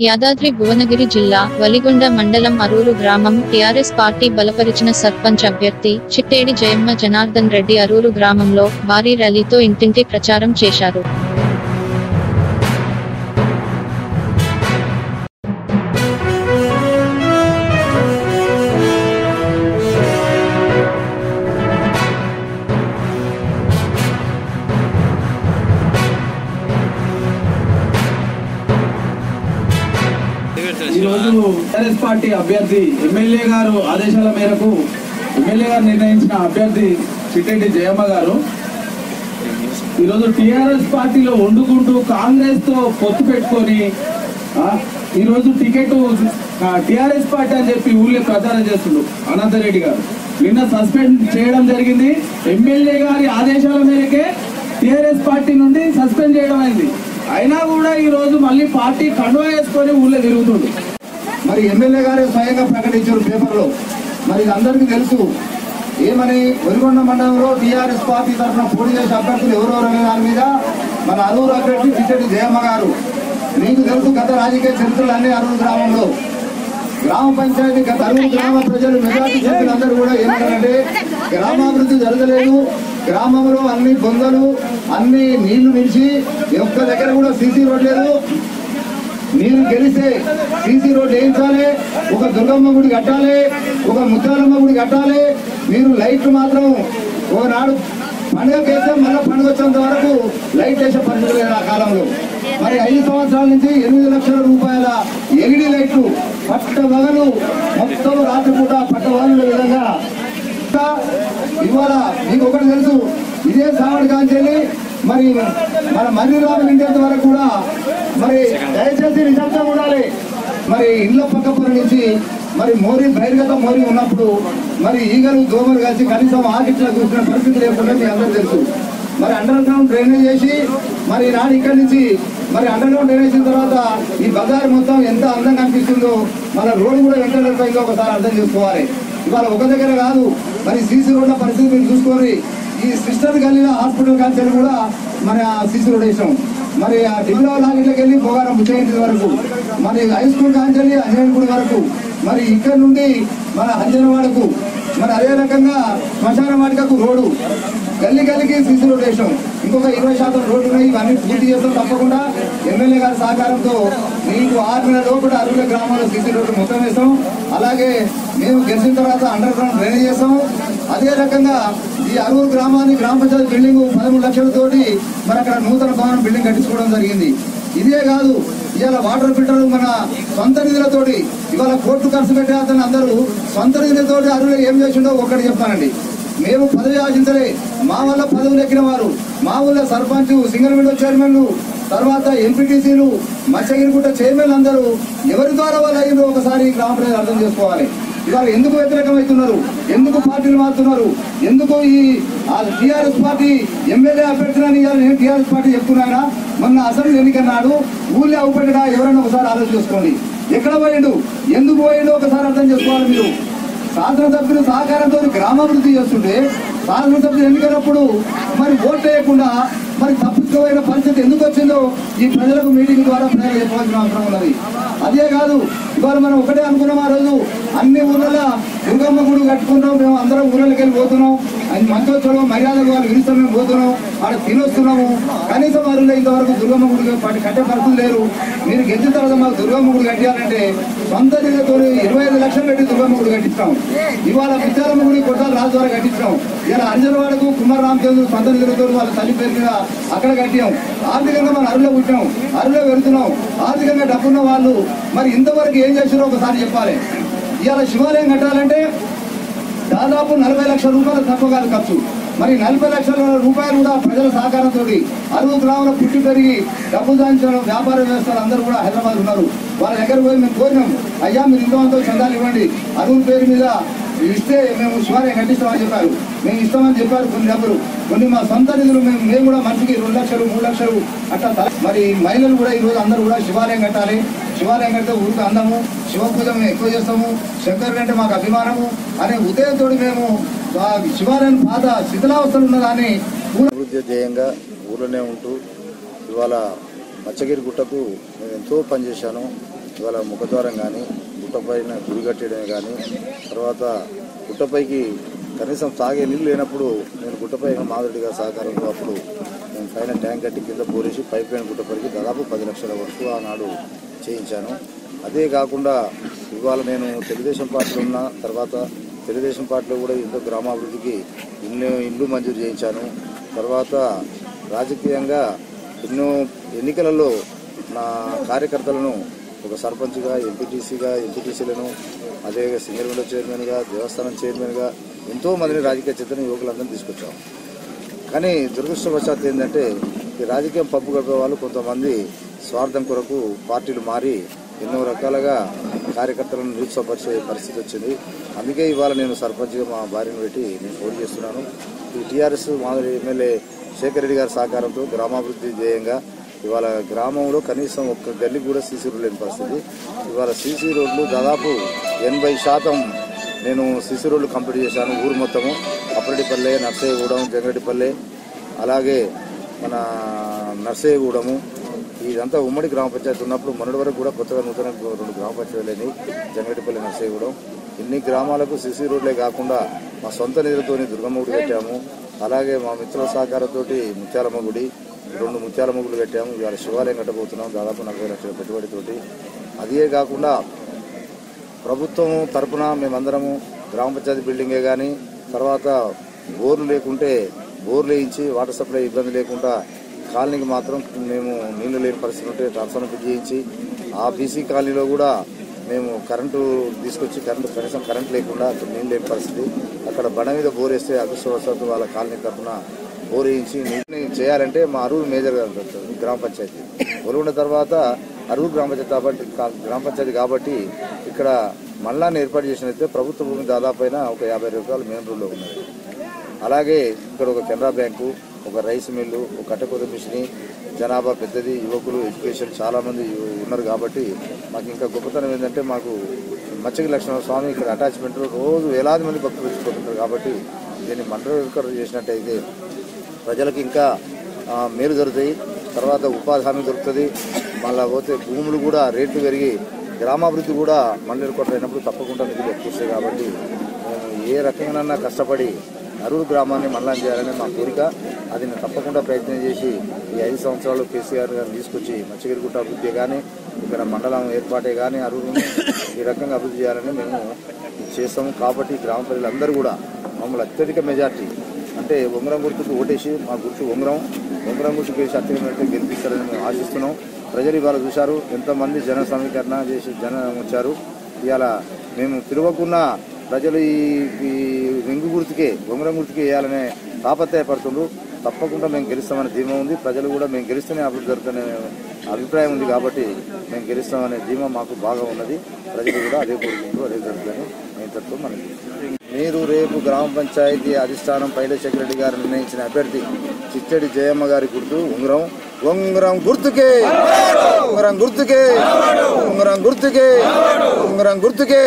యాదాద్రి భువనగిరి జిల్లా వలిగొండ మండలం అరూరు గ్రామం టీఆర్ఎస్ పార్టీ బలపరిచిన సర్పంచ్ అభ్యర్థి చిట్టేడి జయమ్మ జనార్దన్ రెడ్డి అరూరు గ్రామంలో భారీ ర్యాలీతో ఇంటింటి ప్రచారం చేశారు. కాంగ్రెస్ పార్టీ అభ్యర్థి ఎమ్మెల్యే గారు ఆదేశాల మేరకు ఎమ్మెల్యే గారు నిర్ణయించిన అభ్యర్థి చిట్టెడ్డి జయమ్మ గారు. ఈరోజు టిఆర్ఎస్ పార్టీలో వండుకుంటూ కాంగ్రెస్తో పొత్తు పెట్టుకొని ఈరోజు టికెట్ టిఆర్ఎస్ పార్టీ అని చెప్పి ఊళ్ళో ప్రచారం చేస్తుండు అనంతరెడ్డి గారు. నిన్న సస్పెండ్ చేయడం జరిగింది. ఎమ్మెల్యే గారి ఆదేశాల మేరకే టిఆర్ఎస్ పార్టీ నుండి సస్పెండ్ చేయడం అయింది. అయినా కూడా ఈ రోజు మళ్ళీ పార్టీ కండువా వేసుకొని ఊళ్ళో తిరుగుతుండు. మరి ఎమ్మెల్యే గారు స్వయంగా ప్రకటించారు పేపర్లో. మరి అందరికీ తెలుసు. ఏమని ఒరిగొండ మండలంలో టీఆర్ఎస్ పార్టీ తరఫున పోటీ చేసే అభ్యర్థులు ఎవరెవరు అనే దాని మీద మన అరూరు అభ్యర్థి చిట్టటి జయమ్మ గారు. మీకు తెలుసు గత రాజకీయ చరిత్రలు అన్ని అరూరు గ్రామంలో. గ్రామ పంచాయతీ గత అరూరు గ్రామ ప్రజలు మెజార్టీ సభ్యులందరూ కూడా ఏమంటారంటే గ్రామాభివృద్ధి జరగలేదు. గ్రామంలో అన్ని బొందలు అన్ని నీళ్ళు నిలిచి ఒక్క దగ్గర కూడా సీసీ రోడ్ లేదు. మీరు గెలిస్తే సీసీ రోడ్ వేయించాలి ఒక దుర్గమ్మ గుడి కట్టాలి ఒక ముత్యాలమ్మ గుడి కట్టాలి. మీరు లైట్లు మాత్రం ఒకనాడు పండుగ చేస్తే మళ్ళీ పండుగ వచ్చేంత వరకు లైట్ వేసే పరిస్థితి లేదు ఆ కాలంలో. మరి ఐదు సంవత్సరాల నుంచి ఎనిమిది లక్షల రూపాయల ఎల్ఈడి లైట్లు పట్ట వగలు మొత్తం రాత్రిపూట పట్ట వగలు విధంగా. ఇవాళ మీకు ఒకటి తెలుసు ఇదే సావడి కాంచెల్లి మరి మన మర్రి రాము నిండేంత వరకు కూడా మరి దయచేసి నిజంగా ఉండాలి. మరి ఇళ్ళ పక్క పొర నుంచి మరి మోరి బహిర్గత మోరి ఉన్నప్పుడు మరి ఈగలు దోమలు కలిసి కనీసం ఆకిట్లా చూసిన పరిస్థితి లేకుండా మీ అందరూ తెలుసు. మరి అండర్ గ్రౌండ్ డ్రైనేజ్ చేసి మరి నాడు ఇక్కడి నుంచి మరి అండర్ గ్రౌండ్ డ్రైనేజ్ చేసిన తర్వాత ఈ బజార్ మొత్తం ఎంత అందంగా అనిపిస్తుందో మన రోడ్డు కూడా ఎంత అయిందో ఒకసారి అర్థం చేసుకోవాలి. ఇవాళ ఒక దగ్గర కాదు మరి సీసీ రోడ్ల పరిస్థితి మీరు చూసుకొని ఈ సిస్టర్ గల్లీలో హాస్పిటల్ కాన్సర్ కూడా మన ఆ సీసీ వేసాం మరి ఆ డిగ్రీ లాగిట్లకి వెళ్ళి పోగారం ముచ్చయింటి వరకు. మరి హై స్కూల్ కాంచెల్లి అంజనేయుడి వరకు. మరి ఇక్కడ నుండి మన అంజనవాడకు మరి అదే రకంగా శ్మశాన వాటికకు రోడ్డు. గల్లీ గల్లీకి సిసి రోడ్ వేసాం ఇంకొక ఇరవై శాతం రోడ్డు ఉన్నాయి ఇవన్నీ పూర్తి చేస్తాం తప్పకుండా. ఎమ్మెల్యే గారి సహకారంతో మీకు ఆరు నెలల లోపల అరవై గ్రామాల్లో సిసి రోడ్డు మొత్తం వేస్తాం. అలాగే మేము గెలిచిన తర్వాత అండర్ గ్రౌండ్ డ్రైనేజ్ చేస్తాం. అదే రకంగా ఈ అరువురు గ్రామాన్ని గ్రామ పంచాయతీ బిల్డింగ్ పదమూడు లక్షలతోటి మరి అక్కడ నూతన భవనం బిల్డింగ్ కట్టించుకోవడం జరిగింది. ఇదే కాదు ఇవాళ వాటర్ ఫిల్టర్ మన సొంత నిధులతోటి ఇవాళ కోర్టు ఖర్చు పెట్టే అతను అందరూ సొంత నిధులతోటి అరువులు ఏం చేసిండో ఒక్కటి చెప్తానండి మేము పదవి ఆశించలే మా వల్ల పదవులు ఎక్కిన వారు మా ఊళ్ళో సర్పంచ్ సింగల్ విండో చైర్మన్లు తర్వాత ఎంపీటీసీలు మత్స్యగిరిగుట్ట చైర్మన్ అందరూ ఎవరి ద్వారా వాళ్ళు అయ్యిందో ఒకసారి గ్రామ ప్రజలు అర్థం చేసుకోవాలి. ఇవాళ ఎందుకు వ్యతిరేకమవుతున్నారు? ఎందుకు పార్టీలు మారుతున్నారు? ఎందుకు ఈ టీఆర్ఎస్ పార్టీ ఎమ్మెల్యే అభ్యర్థులని నేను టీఆర్ఎస్ పార్టీ చెప్తున్నానా మొన్న అసెంబ్లీ ఎన్నికన్నాడు ఊళ్ళో అవుపెట్టడా ఎవరైనా ఒకసారి ఆలోచన చేసుకోండి. ఎక్కడ పోయిండు? ఎందుకు పోయిండు? ఒకసారి అర్థం చేసుకోవాలి మీరు. శాసనసభ్యులు సహకారంతో గ్రామాభివృద్ధి చేస్తుంటే శాసనసభ్యులు ఎన్నికలప్పుడు మరి ఓట్ వేయకుండా మరి తప్పించుకోవైన పరిస్థితి ఎందుకు వచ్చిందో ఈ ప్రజలకు మీటింగ్ ద్వారా ప్రజలు చెప్పవలసిన అవసరం ఉన్నది. అదే కాదు ఇవాళ మనం ఒకటే అనుకున్నాం ఆ రోజు అన్ని ఊర్లలో దుర్గమ్మ గుడి కట్టుకున్నాం మేము అందరం ఊళ్ళకి వెళ్ళి పోతున్నాం. అది మంచోత్సవం మర్యాదలు వాళ్ళు విరుస్తాం మేము పోతున్నాం. వాళ్ళు తినొస్తున్నాము. కనీసం వారిలో ఇంతవరకు దుర్గమ్మ గుడి పట్టి కట్టే పరిస్థితులు లేరు. మీరు గెలిచిన తర్వాత మాకు దుర్గమ్మ గుడి కట్టాలంటే సొంత నిధులతో ఇరవై ఐదు లక్షలు పెట్టి దుర్గమ్మ గుడి కట్టిస్తాం. ఇవాళ విద్యాలమ్మ గుడి కొట్టాలి రాజు ద్వారా కట్టించాం. ఇలా అంజనవాడకు కుమార్ రామచంద్రు సొంత నిధులతో వాళ్ళ తల్లి పేరు మీద అక్కడ కట్టాం ఆర్థికంగా మనం అరులో పుట్టాం అరులో వెళుతున్నాం. ఆర్థికంగా డబ్బున్న వాళ్ళు. మరి ఇంతవరకు ఏం చేసారో ఒకసారి చెప్పాలి. ఇవాళ శివాలయం కట్టాలంటే దాదాపు నలభై లక్షల రూపాయలు తక్కువ కాదు ఖర్చు. మరి నలభై లక్షల రూపాయలు కూడా ప్రజల సహకారంతో అరువు గ్రామంలో పుట్టి పెరిగి డబ్బు సాధించిన వ్యాపార వ్యవస్థలు అందరూ కూడా హైదరాబాద్ ఉన్నారు. వాళ్ళ దగ్గర పోయి మేము కోరినాం అయ్యా మీరు ఇంతమంతో చందాలు ఇవ్వండి. అరువు పేరు మీద ఇస్తే మేము శివాలయం కట్టిస్తామని చెప్పారు. మేము ఇస్తామని చెప్పారు కొన్ని డబ్బులు. కొన్ని మా సొంత నిధులు మేము మేము కూడా మనిషికి రెండు లక్షలు మూడు లక్షలు అట్లా మరి మహిళలు కూడా ఈరోజు అందరూ కూడా శివాలయం కట్టాలి. శివాలయం కడితే ఊరికి అందము శివ పూజ మేము ఎక్కువ చేస్తాము శంకరుడు అంటే మాకు అభిమానము అనే ఉదయంతో మేము శివాలయం బాధ శిథిలావస్థలు ఉన్నదాన్ని అభివృద్ధి ధ్యేయంగా ఊళ్ళోనే ఉంటూ ఇవాళ మచ్చగిరి గుట్టకు నేను ఎంతో పనిచేశాను ఇవాళ ముఖద్వారం కానీ గుట్టపైన గుడి కట్టడమే కానీ తర్వాత గుట్టపైకి కనీసం తాగే నీళ్ళు లేనప్పుడు నేను గుట్టపై మాదిరిగా సహకారంతో అప్పుడు నేను పైన ట్యాంక్ కట్టి కింద పోరేసి పైప్ లైన్ గుట్టపైకి దాదాపు పది లక్షల వరకు ఆనాడు చేయించాను. అదే కాకుండా ఇవాళ నేను తెలుగుదేశం పార్టీలో ఉన్న తర్వాత తెలుగుదేశం పార్టీలో కూడా ఎంతో గ్రామాభివృద్ధికి ఎన్నో ఇండ్లు మంజూరు చేయించాను. తర్వాత రాజకీయంగా ఎన్నో ఎన్నికలలో నా కార్యకర్తలను ఒక సర్పంచ్గా ఎంపీటీసీగా ఎంపీటీసీలను అదే సింగర్ విండో చైర్మన్గా దేవస్థానం చైర్మన్గా ఎంతో మందిని రాజకీయ చిత్రం యువకులందరినీ తీసుకొచ్చాం. కానీ దురదృష్టవశాత్తు ఏంటంటే ఈ రాజకీయం పప్పు గడిపే వాళ్ళు కొంతమంది స్వార్థం కొరకు పార్టీలు మారి ఎన్నో రకాలుగా కార్యకర్తలను నిరుత్సాహపరిచే పరిస్థితి వచ్చింది. అందుకే ఇవాళ నేను సర్పంచ్గా మా భార్యను పెట్టి నేను పోటీ చేస్తున్నాను. ఈ టీఆర్ఎస్ మాదిరి ఎమ్మెల్యే శేఖర్ రెడ్డి గారి సహకారంతో గ్రామాభివృద్ధి ధ్యేయంగా ఇవాళ గ్రామంలో కనీసం ఒక్క గల్లి కూడా సీసీ రోడ్లు లేని పరిస్థితి. ఇవాళ సీసీ రోడ్లు దాదాపు ఎనభై శాతం నేను సీసీ రోడ్లు కంప్లీట్ చేశాను ఊరు మొత్తము. అప్పరెడ్డిపల్లె నర్సయ్యగూడెం జంగరెడ్డిపల్లె అలాగే మన నర్సయ్యగూడెము ఇదంతా ఉమ్మడి గ్రామ పంచాయతీ ఉన్నప్పుడు మొన్నటి వరకు కూడా కొత్తగా నూతన రెండు గ్రామ పంచాయతీలని జంగటిపల్లి నర్సయ్యగూడెం ఇన్ని గ్రామాలకు సిసి రోడ్లే కాకుండా మా సొంత నిధులతోని దుర్గమ్మ గుడి కట్టాము. అలాగే మా మిత్రుల సహకారంతో ముత్యాలమ్మ గుడి రెండు ముత్యాలమ్మ గుడి కట్టాము. ఇవాళ శివాలయం కట్టబోతున్నాం. దాదాపు నలభై లక్షల పెట్టుబడితోటి. అదే కాకుండా ప్రభుత్వం తరపున మేమందరము గ్రామ పంచాయతీ బిల్డింగే కానీ తర్వాత బోర్లు లేకుంటే బోర్లు వేయించి వాటర్ సప్లై ఇబ్బంది లేకుండా కాలనీకి మాత్రం మేము నీళ్ళు లేని పరిస్థితి ఉంటే ట్రాన్స్ఫార్మర్ ఫిట్ చేయించి ఆ బీసీ కాలనీలో కూడా మేము కరెంటు తీసుకొచ్చి కరెంటు కనీసం కరెంట్ లేకుండా అక్కడ నీళ్ళు లేని పరిస్థితి. అక్కడ బండ మీద బోర్ వేస్తే అదృష్టవశాత్తు వాళ్ళ కాలనీ తరఫున బోర్ వేయించి నీటిని చేయాలంటే మా అరువులు మేజర్ గ్రామ పంచాయతీ. ఒలుగున్న తర్వాత అరువు గ్రామ పంచాయతీ కాబట్టి గ్రామ పంచాయతీ కాబట్టి ఇక్కడ మళ్ళాన్ని ఏర్పాటు చేసినైతే ప్రభుత్వ భూమి దాదాపు ఒక యాభై రూపాయలు మెయిన్ రోడ్లో ఉన్నాయి. అలాగే ఇక్కడ ఒక కెనరా బ్యాంకు ఒక రైస్ మిల్లు ఒక కట్టకొద మిషని జనాభా పెద్దది యువకులు ఎడ్యుకేషన్ చాలామంది ఉన్నారు కాబట్టి మాకు ఇంకా గొప్పతనం ఏంటంటే మాకు మచ్చకి లక్ష్మణ స్వామి ఇక్కడ అటాచ్మెంట్ రోజు వేలాది మంది భక్తులు తెచ్చుకుంటున్నారు కాబట్టి దీన్ని మండల చేసినట్టయితే ప్రజలకు ఇంకా మేలు జరుగుతాయి. తర్వాత ఉపాధి హామీ దొరుకుతుంది. మళ్ళీ పోతే భూములు కూడా రేట్లు పెరిగి గ్రామాభివృద్ధి కూడా మండలి అయినప్పుడు తప్పకుండా నిధులు ఎక్కువ కాబట్టి మేము ఏ రకంగానన్నా కష్టపడి నరూరు గ్రామాన్ని మల్లం చేయాలనే మా కోరిక. అది నేను తప్పకుండా ప్రయత్నం చేసి ఈ ఐదు సంవత్సరాలు కేసీఆర్ గారిని తీసుకొచ్చి మచ్చగిరిగుట్ట అభివృద్ధి కానీ ఇక్కడ మండలం ఏర్పాటే కానీ అరువును ఈ రకంగా అభివృద్ధి చేయాలని మేము చేస్తాము. కాబట్టి గ్రామ ప్రజలందరూ కూడా మమ్మల్ని అత్యధిక మెజార్టీ అంటే ఉంగరం గుర్తుకు ఓటేసి మా గుర్తు ఉంగరం ఉంగరం గుర్తుకు వేసి అత్యధిక గెలిపిస్తారని మేము ఆశిస్తున్నాం. ప్రజలు ఇవాళ చూశారు ఎంతమంది జన సమీకరణ చేసి జనం వచ్చారు. ఇవాళ మేము తిరగకున్న ప్రజలు ఈ ఈ వెంగు గుర్తుకే ఉంగరం గుర్తుకే వేయాలనే తాపత్రయపడుతుండ్రు. తప్పకుండా మేము గెలుస్తామనే ధీమా ఉంది. ప్రజలు కూడా మేము గెలిస్తేనే అభివృద్ధి జరుగుతుందనే అభిప్రాయం ఉంది కాబట్టి మేము గెలుస్తామనే ధీమా మాకు బాగా ఉన్నది. ప్రజలు కూడా అదే కోరుకుంటూ అదే జరుగుతుందని నేను తత్వం మనకి మీరు రేపు గ్రామ పంచాయతీ అధిష్టానం పైల రెడ్డి గారు నిర్ణయించిన అభ్యర్థి చిట్టడి జయమ్మ గారి గుర్తు ఉంగరం. ఉంగరం గుర్తుకే! ఉంగరం గుర్తుకే! ఉంగరం గుర్తుకే! ఉంగరం గుర్తుకే!